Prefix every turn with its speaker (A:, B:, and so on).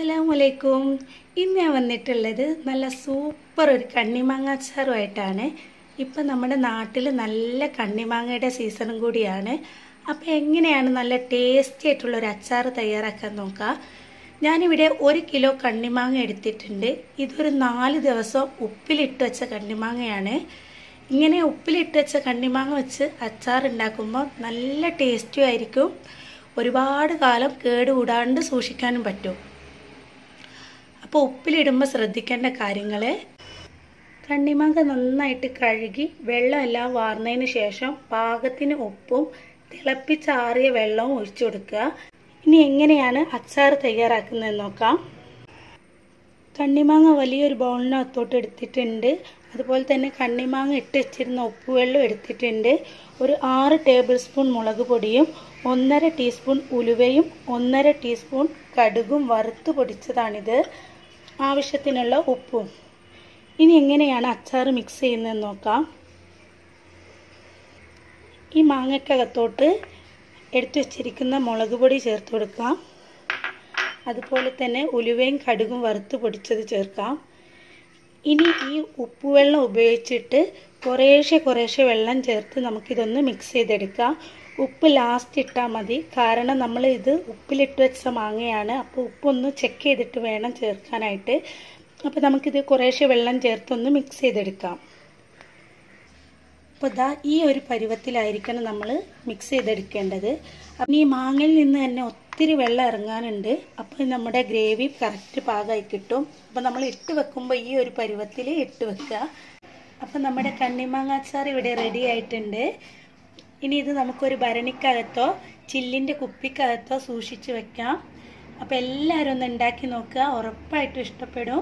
A: അസ്സലാമലൈക്കും ഇന്ന് ഞാൻ വന്നിട്ടുള്ളത് നല്ല സൂപ്പർ ഒരു കണ്ണിമാങ്ങ അച്ചാറുമായിട്ടാണ്. ഇപ്പം നമ്മുടെ നാട്ടിൽ നല്ല കണ്ണിമാങ്ങയുടെ സീസണും കൂടിയാണ്. അപ്പോൾ എങ്ങനെയാണ് നല്ല ടേസ്റ്റി ആയിട്ടുള്ള ഒരു അച്ചാർ തയ്യാറാക്കാൻ നോക്കാം. ഞാനിവിടെ ഒരു കിലോ കണ്ണിമാങ്ങ എടുത്തിട്ടുണ്ട്. ഇതൊരു നാല് ദിവസം ഉപ്പിലിട്ട് വെച്ച കണ്ണിമാങ്ങയാണ്. ഇങ്ങനെ ഉപ്പിലിട്ട് വെച്ച കണ്ണിമാങ്ങ വെച്ച് അച്ചാർ ഉണ്ടാക്കുമ്പോൾ നല്ല ടേസ്റ്റും ആയിരിക്കും. ഒരുപാട് കാലം കേടുകൂടാണ്ട് സൂക്ഷിക്കാനും പറ്റും. അപ്പോൾ ഉപ്പിലിടുമ്പോൾ ശ്രദ്ധിക്കേണ്ട കാര്യങ്ങൾ കണ്ണിമാങ്ങ നന്നായിട്ട് കഴുകി വെള്ളമെല്ലാം വാർന്നതിന് ശേഷം പാകത്തിന് ഉപ്പും തിളപ്പിച്ചാറിയ വെള്ളവും ഒഴിച്ചു കൊടുക്കുക. ഇനി എങ്ങനെയാണ് അച്ചാർ തയ്യാറാക്കുന്നതെന്ന് നോക്കാം. കണ്ണിമാങ്ങ വലിയൊരു ബൗളിനകത്തോട്ട് എടുത്തിട്ടുണ്ട്. അതുപോലെ തന്നെ കണ്ണിമാങ്ങ ഇട്ട് വെച്ചിരുന്ന ഉപ്പുവെള്ളം എടുത്തിട്ടുണ്ട്. ഒരു ആറ് ടേബിൾ സ്പൂൺ മുളക് പൊടിയും ഒന്നര ടീസ്പൂൺ ഉലുവയും ഒന്നര ടീസ്പൂൺ കടുകും വറുത്ത് പൊടിച്ചതാണിത്. ആവശ്യത്തിനുള്ള ഉപ്പും. ഇനി എങ്ങനെയാണ് അച്ചാർ മിക്സ് ചെയ്യുന്നതെന്ന് നോക്കാം. ഈ മാങ്ങയ്ക്കകത്തോട്ട് എടുത്തു വച്ചിരിക്കുന്ന മുളക് പൊടി ചേർത്ത് കൊടുക്കാം. അതുപോലെ തന്നെ ഉലുവയും കടുകും വറുത്ത് പൊടിച്ചത് ചേർക്കാം. ഇനി ഈ ഉപ്പുവെള്ളം ഉപയോഗിച്ചിട്ട് കുറേശ്ശെ കുറേശ്ശെ വെള്ളം ചേർത്ത് നമുക്കിതൊന്ന് മിക്സ് ചെയ്തെടുക്കാം. ഉപ്പ് ലാസ്റ്റ് ഇട്ടാൽ മതി. കാരണം നമ്മൾ ഇത് ഉപ്പിലിട്ട് വെച്ച മാങ്ങയാണ്. അപ്പോൾ ഉപ്പൊന്ന് ചെക്ക് ചെയ്തിട്ട് വേണം ചേർക്കാനായിട്ട്. അപ്പോൾ നമുക്കിത് കുറേശ്ശെ വെള്ളം ചേർത്തൊന്ന് മിക്സ് ചെയ്തെടുക്കാം. അപ്പോൾ ഇതാ ഈ ഒരു പരുവത്തിലായിരിക്കണം നമ്മൾ മിക്സ് ചെയ്തെടുക്കേണ്ടത്. അപ്പം ഈ മാങ്ങയിൽ നിന്ന് തന്നെ ഒത്തിരി വെള്ളം ഇറങ്ങാനുണ്ട്. അപ്പോൾ നമ്മുടെ ഗ്രേവി കറക്റ്റ് പാകമായി കിട്ടും. അപ്പോൾ നമ്മൾ ഇട്ട് വെക്കുമ്പോൾ ഈ ഒരു പരുവത്തിൽ ഇട്ട് വെക്കുക. അപ്പം നമ്മുടെ കണ്ണിമാങ്ങ അച്ചാർ ഇവിടെ റെഡി ആയിട്ടുണ്ട്. ഇനി ഇത് നമുക്കൊരു ഭരണിക്കകത്തോ ചില്ലിന്റെ കുപ്പിക്കകത്തോ സൂക്ഷിച്ച് വെക്കാം. അപ്പോൾ എല്ലാവരും ഒന്ന് ഉണ്ടാക്കി നോക്കുക. ഉറപ്പായിട്ടും ഇഷ്ടപ്പെടും.